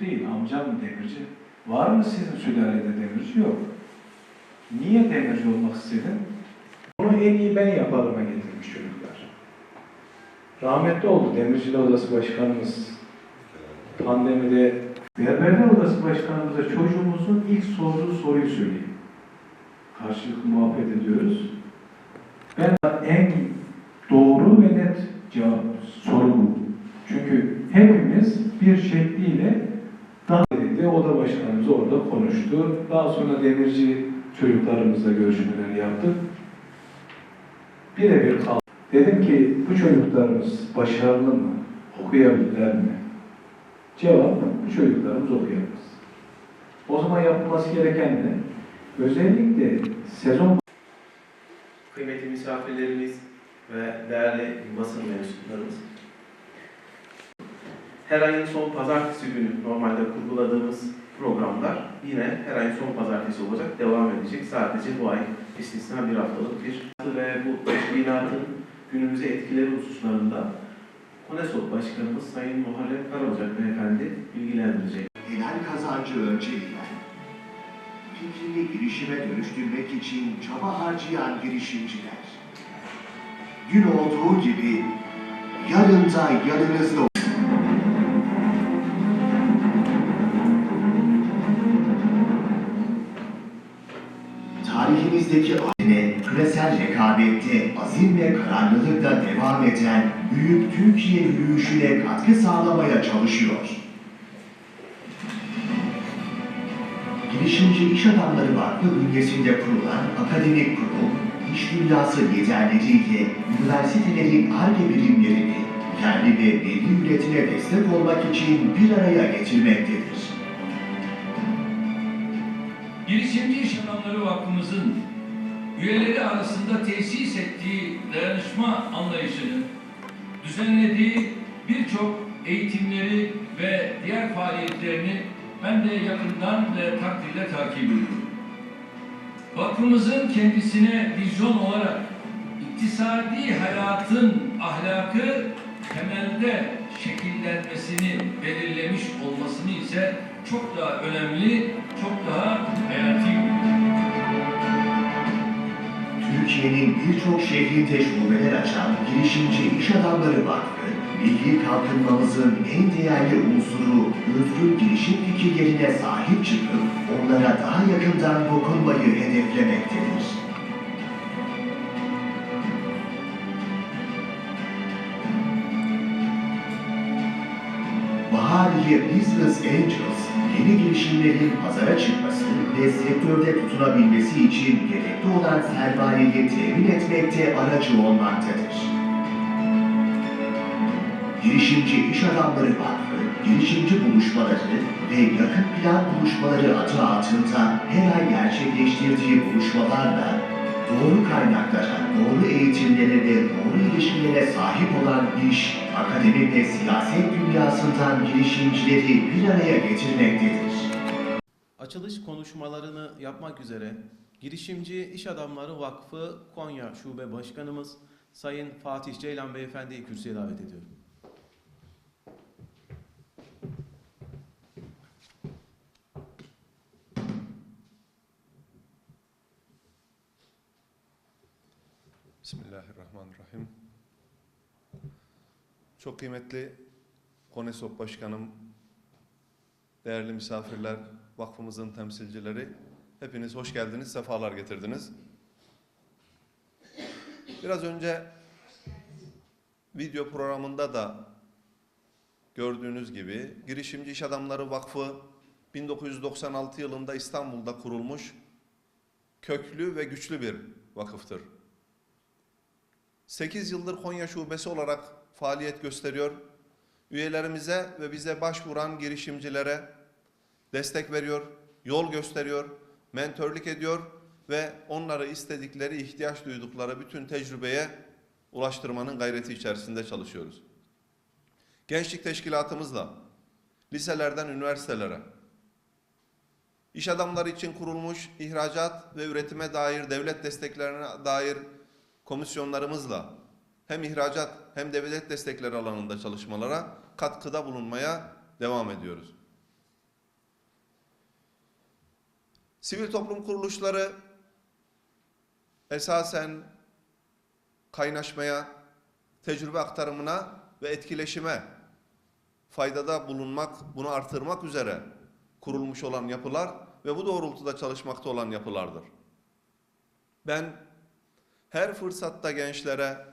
değil, amcam demirci. Var mı sizin sülalede demirci? Yok. Niye demirci olmak istedin? Onu en iyi ben yaparıma getirmiş çocuklar. Rahmetli oldu Demirciler Odası Başkanımız. Pandemide Berberler Odası Başkanımıza çocuğumuzun ilk sorduğu soruyu söyleyeyim. Karşılıklı muhabbet ediyoruz. Ben en doğru ve net cevap soru bu. Çünkü hepimiz bir şekliyle daha dedi. Oda başkanımız orada konuştu. Daha sonra demirci çocuklarımızla görüşmeler yaptık. Birebir kaldı. Dedim ki bu çocuklarımız başarılı mı? Okuyabilirler mi? Cevap bu çocuklarımız okuyamaz. O zaman yapılması gereken ne? Özellikle sezon kıymetli misafirlerimiz ve değerli basın mensuplarımız. Her ayın son pazartesi günü normalde kurguladığımız programlar yine her ayın son pazartesi olacak, devam edecek. Sadece bu ay istisna bir haftalık bir ve bu teşkilatın günümüze etkileri hususlarında KONESOP Başkanımız Sayın Muharrem Karacak Beyefendi bilgilendirecek. Helal kazancı önceliğinden, fikrini girişime dönüştürmek için çaba harcayan girişimciler. Gün olduğu gibi yarın da yanınızda Tarihimizdeki aline küresel rekabette azim ve kararlılıkla devam eden Büyük Türkiye yürüyüşüne katkı sağlamaya çalışıyor. Girişimci İş Adamları Vakfı bünyesinde kurulan akademik kurul, iş dünyası liderleriyle üniversitelerin ARGE birimlerini yerli ve milli üretime destek olmak için bir araya getirmektedir. Girişimci İş Adamları Vakfımızın üyeleri arasında tesis ettiği dayanışma anlayışını, düzenlediği birçok eğitimleri ve diğer faaliyetlerini ben de yakından ve takdirle takip ediyorum. Vakfımızın kendisine vizyon olarak iktisadi hayatın ahlakı temelde şekillenmesini belirlemiş olmasını ise çok daha önemli, çok daha hayati Türkiye'nin birçok şehrinde şubeler açan girişimci iş adamları vakfı, milli kalkınmamızın en değerli unsuru özgür girişim fikirlerine sahip çıkıp onlara daha yakından dokunmayı hedeflemektedir. Bahariye Business Angels, yeni girişimlerin pazara çıkması ve sektörde tutunabilmesi için gerekli olan sermayeyi temin etmekte aracı olmaktadır. Girişimci İş Adamları Vakfı, girişimci buluşmaları ve yakın plan buluşmaları adı altında her ay gerçekleştirdiği buluşmalarla doğru kaynaklara, doğru eğitimlere ve doğru ilişkilere sahip olan iş, akademik ve siyaset dünyasından girişimcileri bir araya getirmektedir. Açılış konuşmalarını yapmak üzere Girişimci İş Adamları Vakfı Konya Şube Başkanımız Sayın Fatih Ceylan Beyefendi'yi kürsüye davet ediyorum. Bismillahirrahmanirrahim. Çok kıymetli KONESOP Başkanım, değerli misafirler, vakfımızın temsilcileri, hepiniz hoş geldiniz, sefalar getirdiniz. Biraz önce video programında da gördüğünüz gibi Girişimci İş Adamları Vakfı 1996 yılında İstanbul'da kurulmuş köklü ve güçlü bir vakıftır. 8 yıldır Konya Şubesi olarak faaliyet gösteriyor. Üyelerimize ve bize başvuran girişimcilere destek veriyor, yol gösteriyor, mentörlük ediyor ve onları istedikleri, ihtiyaç duydukları bütün tecrübeye ulaştırmanın gayreti içerisinde çalışıyoruz. Gençlik teşkilatımızla liselerden üniversitelere, iş adamları için kurulmuş ihracat ve üretime dair devlet desteklerine dair komisyonlarımızla hem ihracat hem devlet destekleri alanında çalışmalara katkıda bulunmaya devam ediyoruz. Sivil toplum kuruluşları esasen kaynaşmaya, tecrübe aktarımına ve etkileşime faydada bulunmak, bunu artırmak üzere kurulmuş olan yapılar ve bu doğrultuda çalışmakta olan yapılardır. Ben her fırsatta gençlere,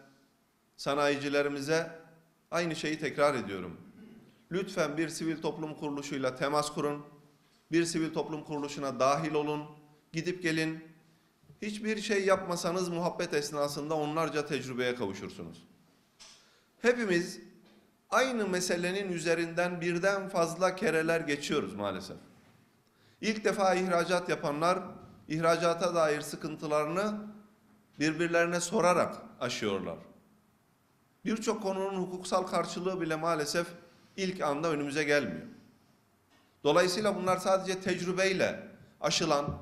sanayicilerimize aynı şeyi tekrar ediyorum. Lütfen bir sivil toplum kuruluşuyla temas kurun. Bir sivil toplum kuruluşuna dahil olun. Gidip gelin. Hiçbir şey yapmasanız muhabbet esnasında onlarca tecrübeye kavuşursunuz. Hepimiz aynı meselenin üzerinden birden fazla kereler geçiyoruz maalesef. İlk defa ihracat yapanlar ihracata dair sıkıntılarını birbirlerine sorarak aşıyorlar. Birçok konunun hukuksal karşılığı bile maalesef ilk anda önümüze gelmiyor. Dolayısıyla bunlar sadece tecrübeyle aşılan,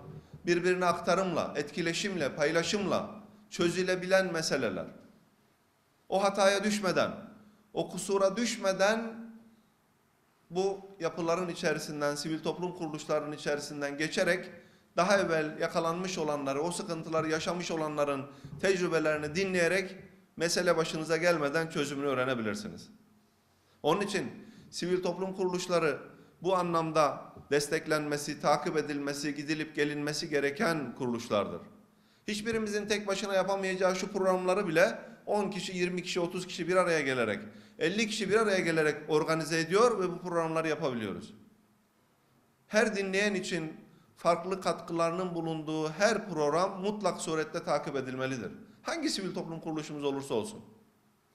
birbirine aktarımla, etkileşimle, paylaşımla çözülebilen meseleler. O hataya düşmeden, o kusura düşmeden bu yapıların içerisinden, sivil toplum kuruluşlarının içerisinden geçerek daha evvel yakalanmış olanları, o sıkıntıları yaşamış olanların tecrübelerini dinleyerek mesele başınıza gelmeden çözümünü öğrenebilirsiniz. Onun için sivil toplum kuruluşları bu anlamda desteklenmesi, takip edilmesi, gidilip gelinmesi gereken kuruluşlardır. Hiçbirimizin tek başına yapamayacağı şu programları bile 10 kişi, 20 kişi, 30 kişi bir araya gelerek, 50 kişi bir araya gelerek organize ediyor ve bu programları yapabiliyoruz. Her dinleyen için farklı katkılarının bulunduğu her program mutlak surette takip edilmelidir. Hangi sivil toplum kuruluşumuz olursa olsun.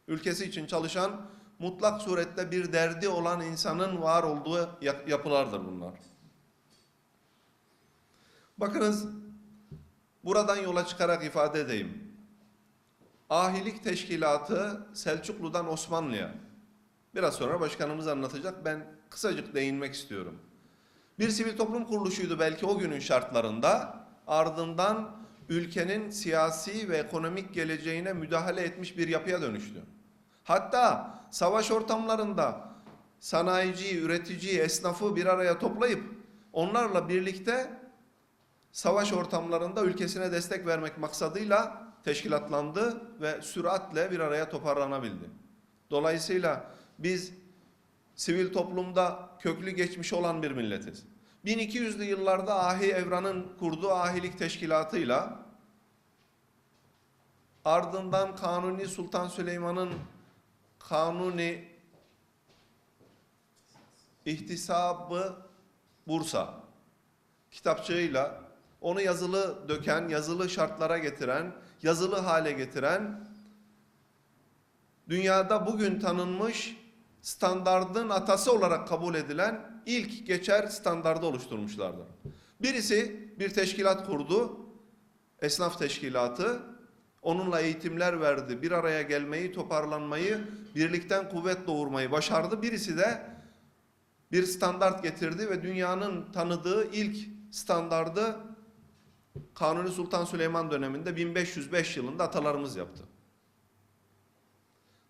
Ülkesi için çalışan, mutlak surette bir derdi olan insanın var olduğu yapılardır bunlar. Bakınız, buradan yola çıkarak ifade edeyim. Ahilik Teşkilatı Selçuklu'dan Osmanlı'ya, biraz sonra başkanımız anlatacak, ben kısacık değinmek istiyorum. Bir sivil toplum kuruluşuydu belki o günün şartlarında, ardından ülkenin siyasi ve ekonomik geleceğine müdahale etmiş bir yapıya dönüştü. Hatta savaş ortamlarında sanayiciyi, üreticiyi, esnafı bir araya toplayıp onlarla birlikte savaş ortamlarında ülkesine destek vermek maksadıyla teşkilatlandı ve süratle bir araya toparlanabildi. Dolayısıyla biz sivil toplumda köklü geçmiş olan bir milletiz. 1200'lü yıllarda Ahi Evran'ın kurduğu ahilik teşkilatıyla ardından Kanuni Sultan Süleyman'ın Kanuni İhtisabı Bursa kitapçığıyla onu yazılı döken, yazılı şartlara getiren, yazılı hale getiren dünyada bugün tanınmış standardın atası olarak kabul edilen ilk geçer standardı oluşturmuşlardır. Birisi bir teşkilat kurdu, esnaf teşkilatı, onunla eğitimler verdi, bir araya gelmeyi, toparlanmayı, birlikten kuvvet doğurmayı başardı. Birisi de bir standart getirdi ve dünyanın tanıdığı ilk standardı Kanuni Sultan Süleyman döneminde 1505 yılında atalarımız yaptı.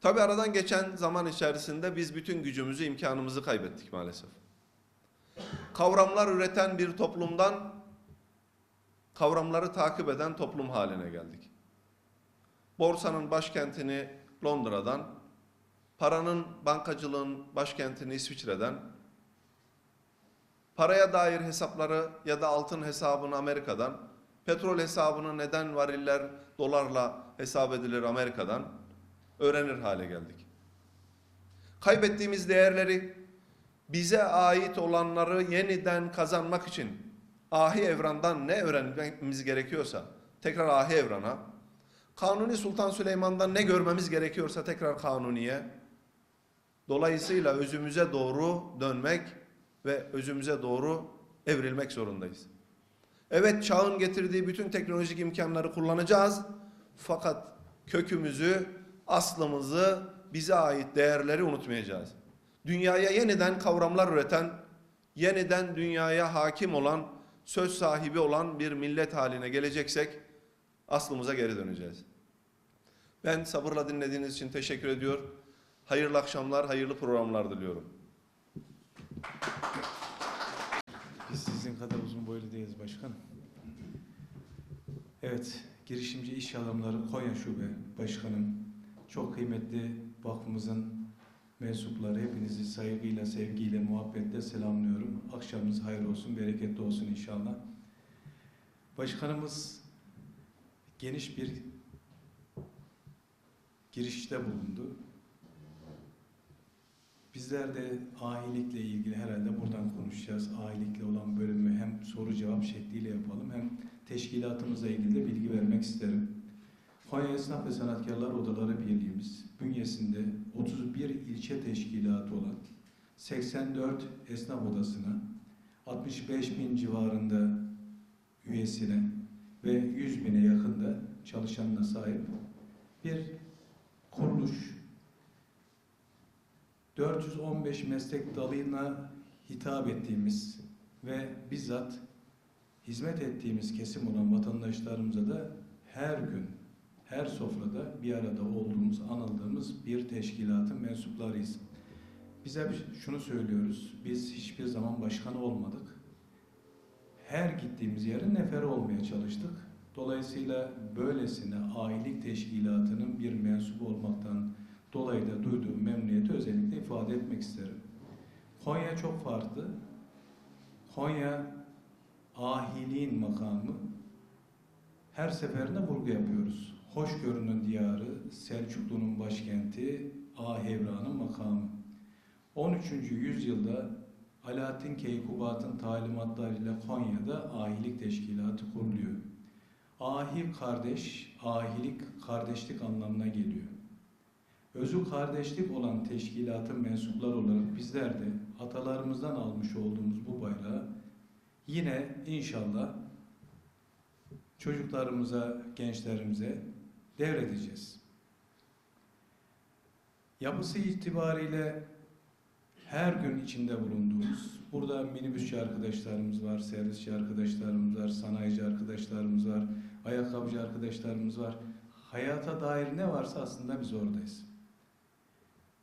Tabi aradan geçen zaman içerisinde biz bütün gücümüzü, imkanımızı kaybettik maalesef. Kavramlar üreten bir toplumdan kavramları takip eden toplum haline geldik. Borsanın başkentini Londra'dan, paranın, bankacılığın başkentini İsviçre'den, paraya dair hesapları ya da altın hesabını Amerika'dan, petrol hesabını neden variller dolarla hesap edilir Amerika'dan, öğrenir hale geldik. Kaybettiğimiz değerleri bize ait olanları yeniden kazanmak için ahi evrandan ne öğrenmemiz gerekiyorsa tekrar ahi evrana, Kanuni Sultan Süleyman'dan ne görmemiz gerekiyorsa tekrar Kanuni'ye, dolayısıyla özümüze doğru dönmek ve özümüze doğru evrilmek zorundayız. Evet çağın getirdiği bütün teknolojik imkanları kullanacağız fakat kökümüzü aslımızı, bize ait değerleri unutmayacağız. Dünyaya yeniden kavramlar üreten, yeniden dünyaya hakim olan, söz sahibi olan bir millet haline geleceksek aslımıza geri döneceğiz. Ben sabırla dinlediğiniz için teşekkür ediyor. Hayırlı akşamlar, hayırlı programlar diliyorum. Biz sizin kadar uzun boylu değiliz başkanım. Evet, girişimci iş adamları Konya Şube Başkanım, çok kıymetli vakfımızın mensupları hepinizi saygıyla, sevgiyle, muhabbetle selamlıyorum. Akşamınız hayır olsun, bereketli olsun inşallah. Başkanımız geniş bir girişte bulundu. Bizler de ahilikle ilgili herhalde buradan konuşacağız. Ahilikle olan bölümü hem soru cevap şekliyle yapalım hem teşkilatımızla ilgili de bilgi vermek isterim. Konya Esnaf ve Sanatkarlar Odaları Birliğimiz bünyesinde 31 ilçe teşkilatı olan 84 esnaf odasına 65 bin civarında üyesine ve 100 bine yakında çalışanına sahip bir kuruluş. 415 meslek dalına hitap ettiğimiz ve bizzat hizmet ettiğimiz kesim olan vatandaşlarımıza da her gün, her sofrada bir arada olduğumuz, anıldığımız bir teşkilatın mensuplarıyız. Biz hep şunu söylüyoruz, biz hiçbir zaman başkan olmadık. Her gittiğimiz yerin neferi olmaya çalıştık. Dolayısıyla böylesine ailelik teşkilatının bir mensubu olmaktan dolayı da duyduğum memnuniyeti özellikle ifade etmek isterim. Konya çok farklı. Konya ahiliğin makamı her seferinde vurgu yapıyoruz. Hoşgörünün diyarı, Selçuklu'nun başkenti, Ahevran'ın makamı. 13. yüzyılda Alaaddin Keykubat'ın talimatlarıyla Konya'da ahilik teşkilatı kuruluyor. Ahi kardeş, ahilik kardeşlik anlamına geliyor. Özü kardeşlik olan teşkilatın mensupları olarak bizler de atalarımızdan almış olduğumuz bu bayrağı yine inşallah çocuklarımıza, gençlerimize devredeceğiz. Yapısı itibariyle her gün içinde bulunduğumuz, burada minibüsçü arkadaşlarımız var, servisçi arkadaşlarımız var, sanayici arkadaşlarımız var, ayakkabıcı arkadaşlarımız var. Hayata dair ne varsa aslında biz oradayız.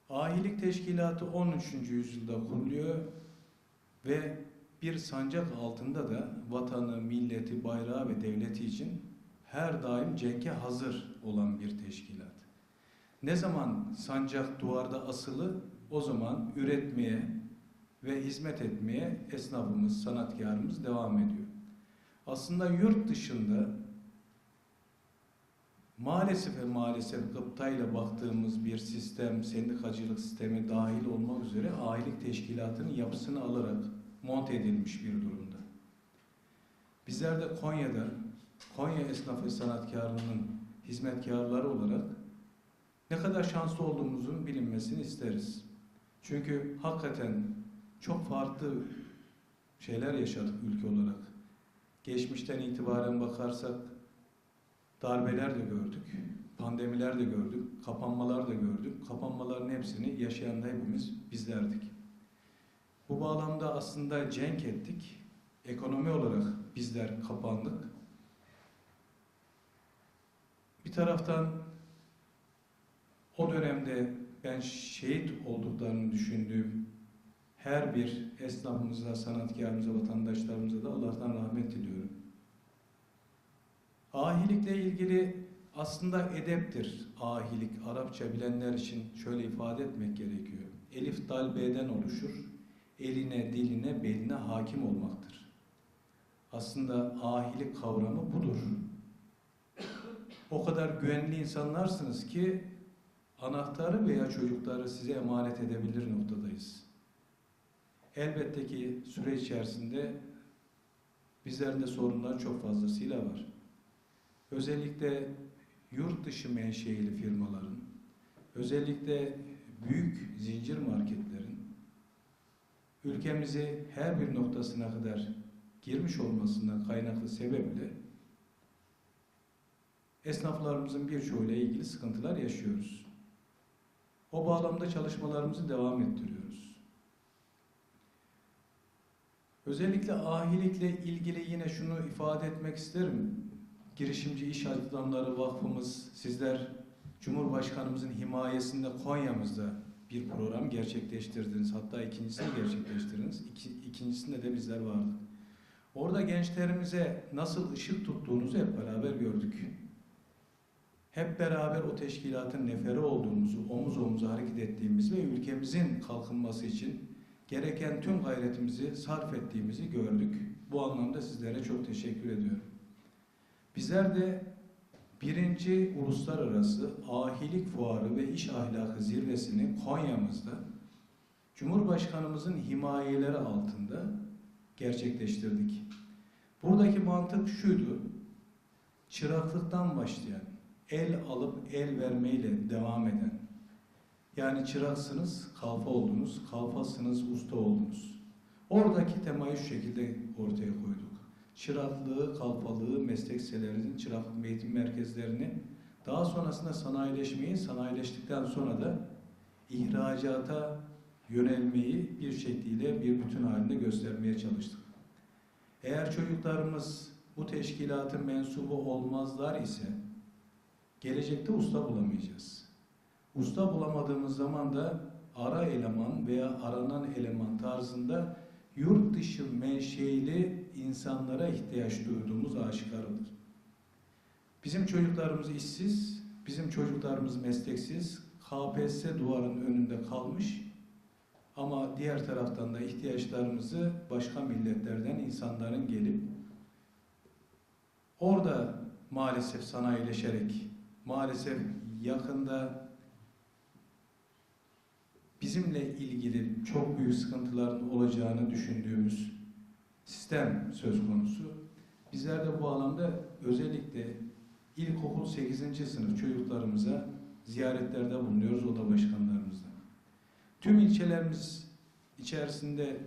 Ahilik Teşkilatı 13. yüzyılda kuruluyor ve bir sancak altında da vatanı, milleti, bayrağı ve devleti için her daim cenke hazır olan bir teşkilat. Ne zaman sancak duvarda asılı o zaman üretmeye ve hizmet etmeye esnafımız, sanatkarımız devam ediyor. Aslında yurt dışında maalesef ve maalesef gıptayla baktığımız bir sistem, sendikacılık sistemi dahil olmak üzere ailelik teşkilatının yapısını alarak monte edilmiş bir durumda. Bizler de Konya'da, Konya esnaf ve sanatkarının hizmetkarları olarak ne kadar şanslı olduğumuzun bilinmesini isteriz. Çünkü hakikaten çok farklı şeyler yaşadık ülke olarak. Geçmişten itibaren bakarsak darbeler de gördük, pandemiler de gördük, kapanmalar da gördük. Kapanmaların hepsini yaşayan da hepimiz bizlerdik. Bu bağlamda aslında cenk ettik. Ekonomi olarak bizler kapandık. Bir taraftan o dönemde ben şehit olduklarını düşündüğüm her bir esnafımıza, sanatkarımıza, vatandaşlarımıza da Allah'tan rahmet diliyorum. Ahilikle ilgili aslında edeptir. Ahilik, Arapça bilenler için şöyle ifade etmek gerekiyor. Elif, dal, b'den oluşur. Eline, diline, beline hakim olmaktır. Aslında ahilik kavramı budur. O kadar güvenli insanlarsınız ki anahtarı veya çocukları size emanet edebilir noktadayız. Elbette ki süreç içerisinde bizlerin de sorunlar çok fazlasıyla var. Özellikle yurt dışı menşeili firmaların, özellikle büyük zincir marketlerin ülkemizi her bir noktasına kadar girmiş olmasından kaynaklı sebeple esnaflarımızın birçoğuyla ilgili sıkıntılar yaşıyoruz. O bağlamda çalışmalarımızı devam ettiriyoruz. Özellikle ahilikle ilgili yine şunu ifade etmek isterim. Girişimci İş Adamları Vakfımız, sizler Cumhurbaşkanımızın himayesinde Konya'mızda bir program gerçekleştirdiniz. Hatta ikincisini gerçekleştirdiniz. İki, ikincisinde de bizler vardık. Orada gençlerimize nasıl ışık tuttuğunuzu hep beraber gördük. Hep beraber o teşkilatın neferi olduğumuzu, omuz omuza hareket ettiğimizi ve ülkemizin kalkınması için gereken tüm gayretimizi sarf ettiğimizi gördük. Bu anlamda sizlere çok teşekkür ediyorum. Bizler de birinci uluslararası ahilik fuarı ve iş ahlakı zirvesini Konya'mızda Cumhurbaşkanımızın himayeleri altında gerçekleştirdik. Buradaki mantık şuydu. Çıraklıktan başlayan, el alıp el vermeyle devam eden. Yani çıraksınız, kalfa oldunuz, kalfasınız, usta oldunuz. Oradaki temayı şu şekilde ortaya koyduk. Çıraklığı, kalfalığı, meslekselerinin çıraklık eğitim merkezlerini, daha sonrasında sanayileşmeyi, sanayileştikten sonra da ihracata yönelmeyi bir şekliyle bir bütün halinde göstermeye çalıştık. Eğer çocuklarımız bu teşkilatın mensubu olmazlar ise gelecekte usta bulamayacağız. Usta bulamadığımız zaman da ara eleman veya aranan eleman tarzında yurt dışı menşeili insanlara ihtiyaç duyduğumuz aşikardır. Bizim çocuklarımız işsiz, bizim çocuklarımız mesleksiz, KPSS duvarının önünde kalmış ama diğer taraftan da ihtiyaçlarımızı başka milletlerden insanların gelip orada maalesef sanayileşerek, maalesef yakında bizimle ilgili çok büyük sıkıntıların olacağını düşündüğümüz sistem söz konusu. Bizler de bu alanda özellikle ilkokul 8. sınıf çocuklarımıza ziyaretlerde bulunuyoruz oda başkanlarımızla. Tüm ilçelerimiz içerisinde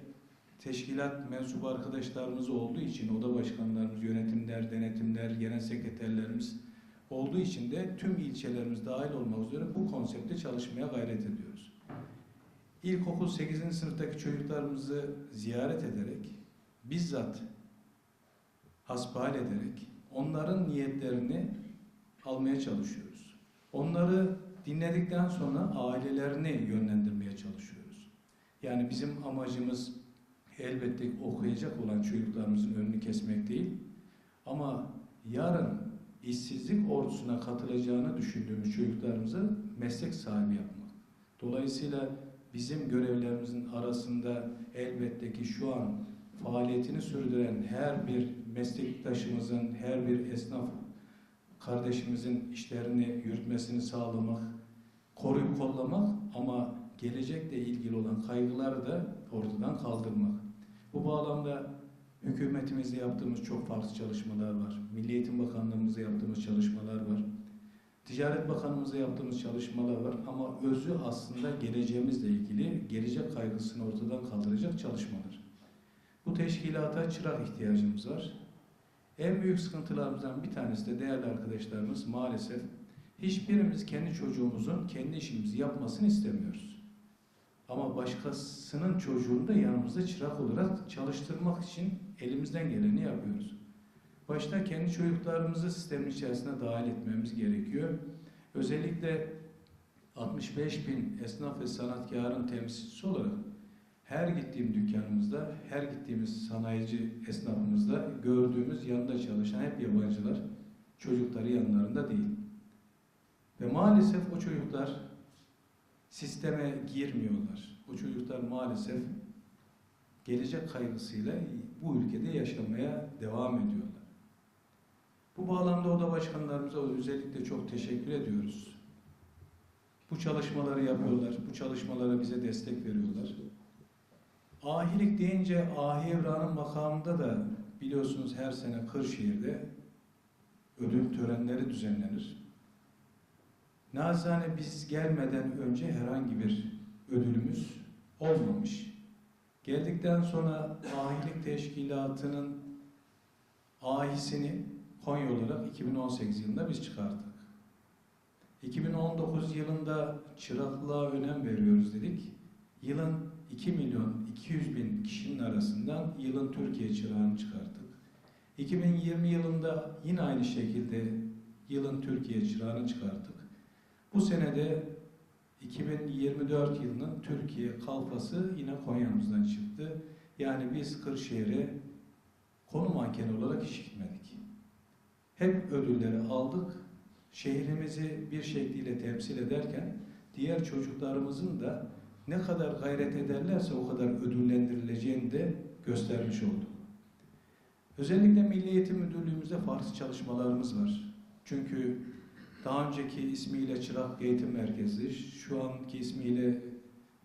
teşkilat mensubu arkadaşlarımız olduğu için oda başkanlarımız, yönetimler, denetimler, genel sekreterlerimiz olduğu için de tüm ilçelerimiz dahil olmak üzere bu konsepte çalışmaya gayret ediyoruz. İlkokul 8. sınıftaki çocuklarımızı ziyaret ederek, bizzat hasbihal ederek onların niyetlerini almaya çalışıyoruz. Onları dinledikten sonra ailelerini yönlendirmeye çalışıyoruz. Yani bizim amacımız elbette okuyacak olan çocuklarımızın önünü kesmek değil. Ama yarın işsizlik ordusuna katılacağını düşündüğümüz çocuklarımızı meslek sahibi yapmak. Dolayısıyla bizim görevlerimizin arasında elbette ki şu an faaliyetini sürdüren her bir meslektaşımızın, her bir esnaf kardeşimizin işlerini yürütmesini sağlamak, koruyup kollamak ama gelecekle ilgili olan kaygıları da ortadan kaldırmak. Bu bağlamda hükümetimizde yaptığımız çok farklı çalışmalar var. Milli Eğitim Bakanlığımızda yaptığımız çalışmalar var. Ticaret Bakanlığımızda yaptığımız çalışmalar var ama özü aslında geleceğimizle ilgili gelecek kaygısını ortadan kaldıracak çalışmalar. Bu teşkilata çırak ihtiyacımız var. En büyük sıkıntılarımızdan bir tanesi de değerli arkadaşlarımız maalesef hiçbirimiz kendi çocuğumuzun kendi işimizi yapmasını istemiyoruz. Ama başkasının çocuğunu da yanımızda çırak olarak çalıştırmak için elimizden geleni yapıyoruz. Başta kendi çocuklarımızı sistemin içerisine dahil etmemiz gerekiyor. Özellikle 65 bin esnaf ve sanatkarın temsilcisi olarak her gittiğim dükkanımızda, her gittiğimiz sanayici esnafımızda gördüğümüz yanında çalışan hep yabancılar, çocukları yanlarında değil. Ve maalesef o çocuklar sisteme girmiyorlar. O çocuklar maalesef gelecek kaygısıyla bu ülkede yaşamaya devam ediyorlar. Bu bağlamda oda başkanlarımıza özellikle çok teşekkür ediyoruz. Bu çalışmaları yapıyorlar, bu çalışmalara bize destek veriyorlar. Ahilik deyince Ahi Evran'ın makamında da biliyorsunuz her sene Kırşehir'de ödül törenleri düzenlenir. Nazane biz gelmeden önce herhangi bir ödülümüz olmamış. Geldikten sonra Ahilik Teşkilatı'nın ahisini Konya olarak 2018 yılında biz çıkarttık. 2019 yılında çıraklığa önem veriyoruz dedik. Yılın 2 milyon 200 bin kişinin arasından yılın Türkiye çırağını çıkarttık. 2020 yılında yine aynı şekilde yılın Türkiye çırağını çıkarttık. Bu senede 2024 yılının Türkiye kalfası yine Konya'mızdan çıktı. Yani biz Kırşehir'e konu mankeni olarak hiç gitmedik. Hep ödülleri aldık. Şehrimizi bir şekliyle temsil ederken diğer çocuklarımızın da ne kadar gayret ederlerse o kadar ödüllendirileceğini de göstermiş olduk. Özellikle Milli Eğitim Müdürlüğümüzde farklı çalışmalarımız var. Çünkü daha önceki ismiyle Çırak Eğitim Merkezi, şu anki ismiyle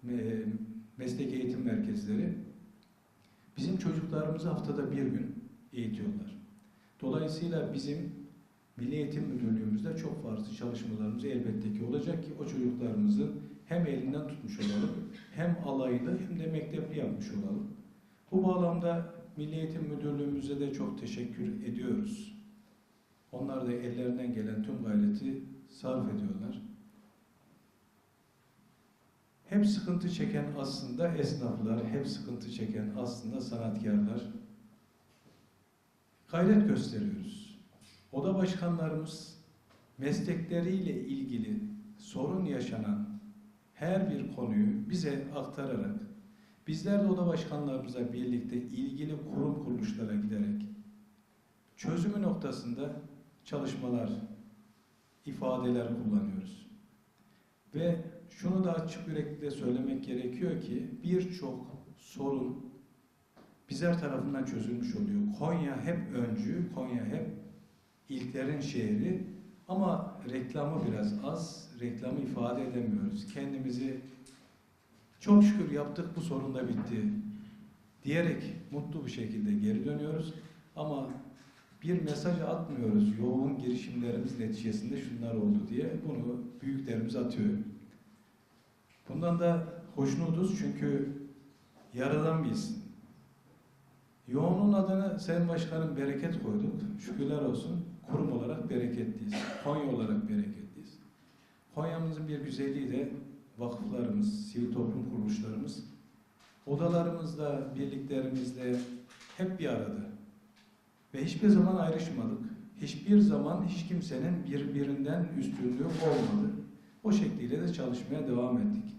e, Meslek Eğitim Merkezleri bizim çocuklarımızı haftada bir gün eğitiyorlar. Dolayısıyla bizim Milli Eğitim Müdürlüğümüzde çok farklı çalışmalarımız elbette ki olacak ki o çocuklarımızın hem elinden tutmuş olalım, hem alaylı hem de mektepli yapmış olalım. Bu bağlamda Milli Eğitim Müdürlüğümüze de çok teşekkür ediyoruz. Onlar da ellerinden gelen tüm gayreti sarf ediyorlar. Hep sıkıntı çeken aslında esnaflar, hep sıkıntı çeken aslında sanatkarlar. Gayret gösteriyoruz. Oda başkanlarımız meslekleriyle ilgili sorun yaşanan her bir konuyu bize aktararak, bizler de oda başkanlarımıza birlikte ilgili kurum kuruluşlara giderek çözümü noktasında çalışmalar, ifadeler kullanıyoruz. Ve şunu da açık yürekli söylemek gerekiyor ki birçok sorun bizler tarafından çözülmüş oluyor. Konya hep öncü, Konya hep ilklerin şehri ama reklamı biraz az, reklamı ifade edemiyoruz. Kendimizi çok şükür yaptık bu sorun da bitti diyerek mutlu bir şekilde geri dönüyoruz. Ama bir mesaj atmıyoruz yoğun girişimlerimiz neticesinde şunlar oldu diye bunu büyüklerimiz atıyor. Bundan da hoşnutuz çünkü yaradan bir isim. Yoğunluğun adını Sayın Başkanım bereket koyduk. Şükürler olsun kurum olarak bereketliyiz. Konya olarak bereketliyiz. Konya'mızın bir güzelliği de vakıflarımız, sivil toplum kuruluşlarımız odalarımızda, birliklerimizde hep bir arada. Ve hiçbir zaman ayrışmadık. Hiçbir zaman hiç kimsenin birbirinden üstünlüğü olmadı. O şekliyle de çalışmaya devam ettik.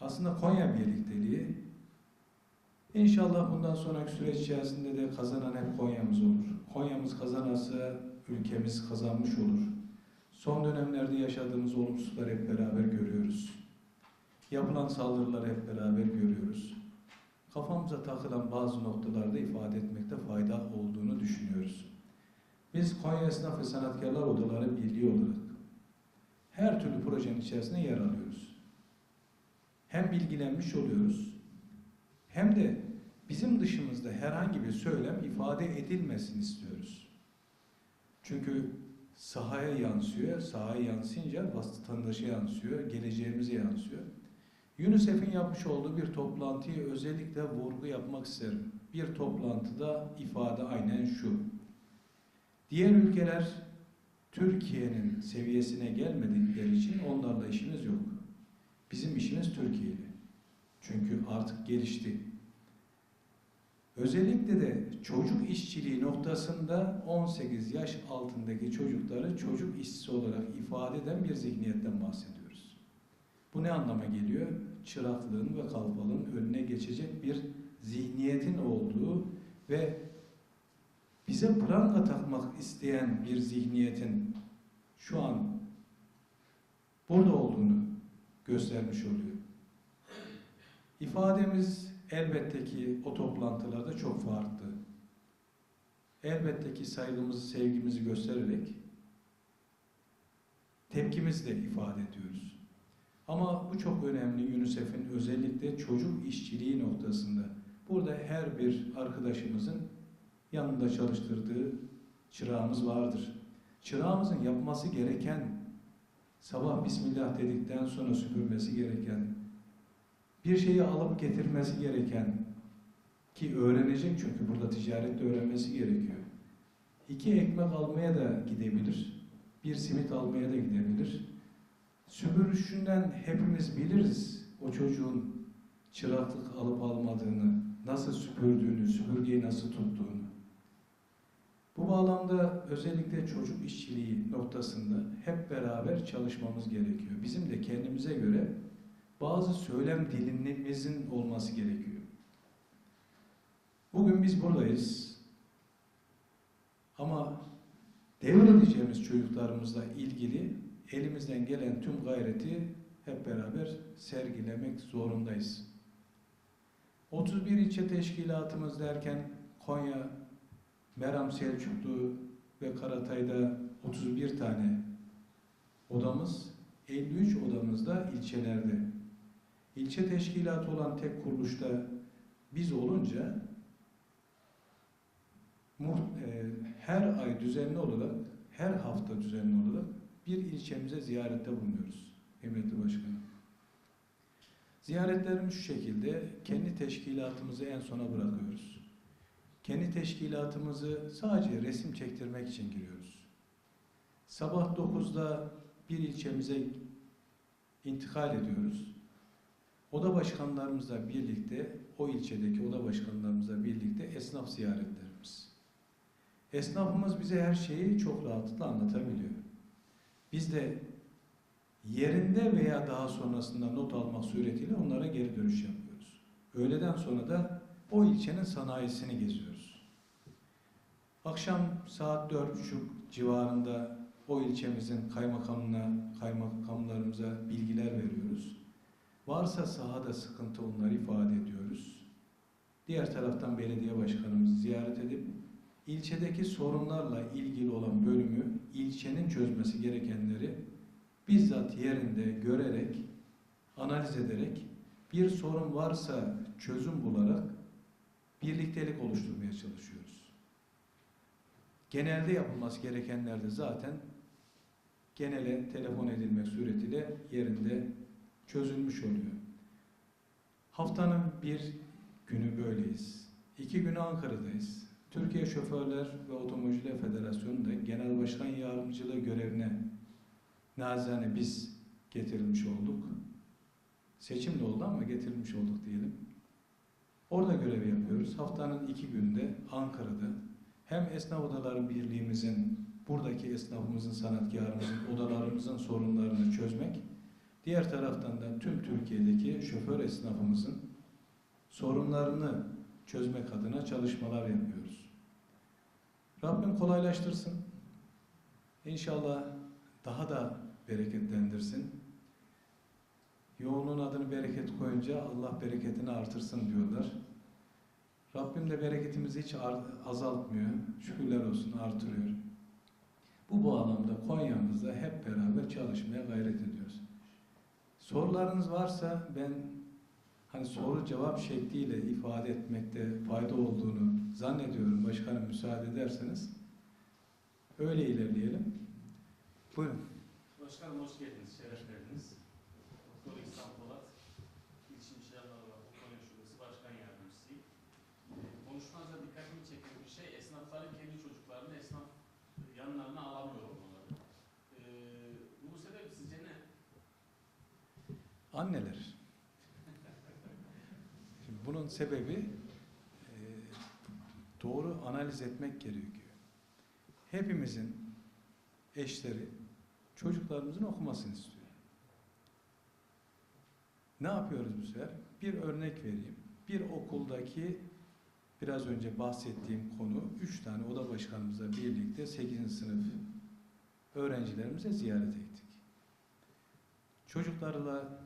Aslında Konya birlikteliği İnşallah bundan sonraki süreç içerisinde de kazanan hep Konya'mız olur. Konya'mız kazanırsa ülkemiz kazanmış olur. Son dönemlerde yaşadığımız olumsuzları hep beraber görüyoruz. Yapılan saldırıları hep beraber görüyoruz. Kafamıza takılan bazı noktalarda ifade etmekte fayda olduğunu düşünüyoruz. Biz Konya Esnaf ve Sanatkarlar Odaları Birliği olarak her türlü projenin içerisinde yer alıyoruz. Hem bilgilenmiş oluyoruz, hem de bizim dışımızda herhangi bir söylem ifade edilmesini istiyoruz. Çünkü sahaya yansıyor, sahaya yansıyınca vatandaşa yansıyor, geleceğimize yansıyor. UNICEF'in yapmış olduğu bir toplantıyı özellikle vurgu yapmak isterim. Bir toplantıda ifade aynen şu. Diğer ülkeler Türkiye'nin seviyesine gelmedikleri için onlarla işimiz yok. Bizim işimiz Türkiye ile. Çünkü artık gelişti. Özellikle de çocuk işçiliği noktasında 18 yaş altındaki çocukları çocuk işçisi olarak ifade eden bir zihniyetten bahsediyoruz. Bu ne anlama geliyor? Çıraklığın ve kalfalığın önüne geçecek bir zihniyetin olduğu ve bize pranga takmak isteyen bir zihniyetin şu an burada olduğunu göstermiş oluyor. İfademiz elbette ki o toplantılarda çok farklı. Elbette ki saygımızı, sevgimizi göstererek tepkimizi de ifade ediyoruz. Ama bu çok önemli UNICEF'in özellikle çocuk işçiliği noktasında. Burada her bir arkadaşımızın yanında çalıştırdığı çırağımız vardır. Çırağımızın yapması gereken, sabah Bismillah dedikten sonra süpürmesi gereken, bir şeyi alıp getirmesi gereken ki öğrenecek çünkü burada ticarette öğrenmesi gerekiyor. İki ekmek almaya da gidebilir. Bir simit almaya da gidebilir. Süpürüşünden hepimiz biliriz o çocuğun çıraklık alıp almadığını, nasıl süpürdüğünü, süpürgeyi nasıl tuttuğunu. Bu bağlamda özellikle çocuk işçiliği noktasında hep beraber çalışmamız gerekiyor. Bizim de kendimize göre bazı söylem dilimimizin olması gerekiyor. Bugün biz buradayız. Ama devredeceğimiz çocuklarımızla ilgili elimizden gelen tüm gayreti hep beraber sergilemek zorundayız. 31 ilçe teşkilatımız derken Konya, Meram Selçuklu ve Karatay'da 31 tane odamız, 53 odamız da ilçelerde. İlçe teşkilatı olan tek kuruluşta biz olunca e, her ay düzenli olarak, her hafta düzenli olarak bir ilçemize ziyarette bulunuyoruz. Kıymetli Başkanım. Ziyaretlerimiz şu şekilde, kendi teşkilatımızı en sona bırakıyoruz. Kendi teşkilatımızı sadece resim çektirmek için giriyoruz. Sabah 9'da bir ilçemize intikal ediyoruz. Oda başkanlarımızla birlikte, o ilçedeki oda başkanlarımızla birlikte esnaf ziyaretlerimiz. Esnafımız bize her şeyi çok rahatlıkla anlatabiliyor. Biz de yerinde veya daha sonrasında not almak suretiyle onlara geri dönüş yapıyoruz. Öğleden sonra da o ilçenin sanayisini geziyoruz. Akşam saat dört buçuk civarında o ilçemizin kaymakamına, kaymakamlarımıza bilgiler veriyoruz. Varsa sahada sıkıntı onları ifade ediyoruz. Diğer taraftan belediye başkanımızı ziyaret edip ilçedeki sorunlarla ilgili olan bölümü ilçenin çözmesi gerekenleri bizzat yerinde görerek, analiz ederek bir sorun varsa çözüm bularak birliktelik oluşturmaya çalışıyoruz. Genelde yapılması gerekenler de zaten genele telefon edilmek suretiyle yerinde çözülmüş oluyor. Haftanın bir günü böyleyiz. İki günü Ankara'dayız. Türkiye Şoförler ve Otomobilciler Federasyonu'nda Genel Başkan Yardımcılığı görevine nazane biz getirilmiş olduk. Seçimle oldu ama getirilmiş olduk diyelim. Orada görev yapıyoruz. Haftanın iki günde Ankara'da hem Esnaf Odaları Birliğimizin, buradaki esnafımızın, sanatkarımızın, odalarımızın sorunlarını çözmek, diğer taraftan da tüm Türkiye'deki şoför esnafımızın sorunlarını çözmek adına çalışmalar yapıyoruz. Rabbim kolaylaştırsın. İnşallah daha da bereketlendirsin. Yoğunluğun adını bereket koyunca Allah bereketini artırsın diyorlar. Rabbim de bereketimizi hiç azaltmıyor. Şükürler olsun artırıyor. Bu bağlamda Konya'mızda hep beraber çalışmaya gayret ediyoruz. Sorularınız varsa ben hani soru cevap şekliyle ifade etmekte fayda olduğunu zannediyorum. Başkanım müsaade ederseniz öyle ilerleyelim. Buyurun. Başkanım hoş geldiniz, şeref verdiniz. Doktor İhsan Polat, İlçin var, Konya Şubesi Başkan Yardımcısıyım. Ee, Konuşmanızda dikkatimi çeken bir şey, esnafların kendi çocuklarını esnaf yanlarına alamıyor olmaları. Ee, bunun sebebi sizce ne? Anneler. Bunun sebebi e, doğru analiz etmek gerekiyor. Hepimizin eşleri çocuklarımızın okumasını istiyor. Ne yapıyoruz bu sefer? Bir örnek vereyim. Bir okuldaki biraz önce bahsettiğim konu üç tane oda başkanımızla birlikte 8. sınıf öğrencilerimize ziyaret ettik. Çocuklarla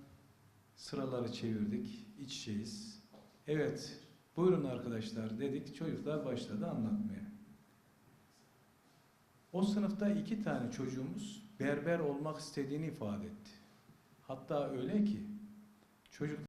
sıraları çevirdik, iç içeyiz. Evet, buyurun arkadaşlar dedik, çocuklar başladı anlatmaya. O sınıfta iki tane çocuğumuz berber olmak istediğini ifade etti. Hatta öyle ki çocuk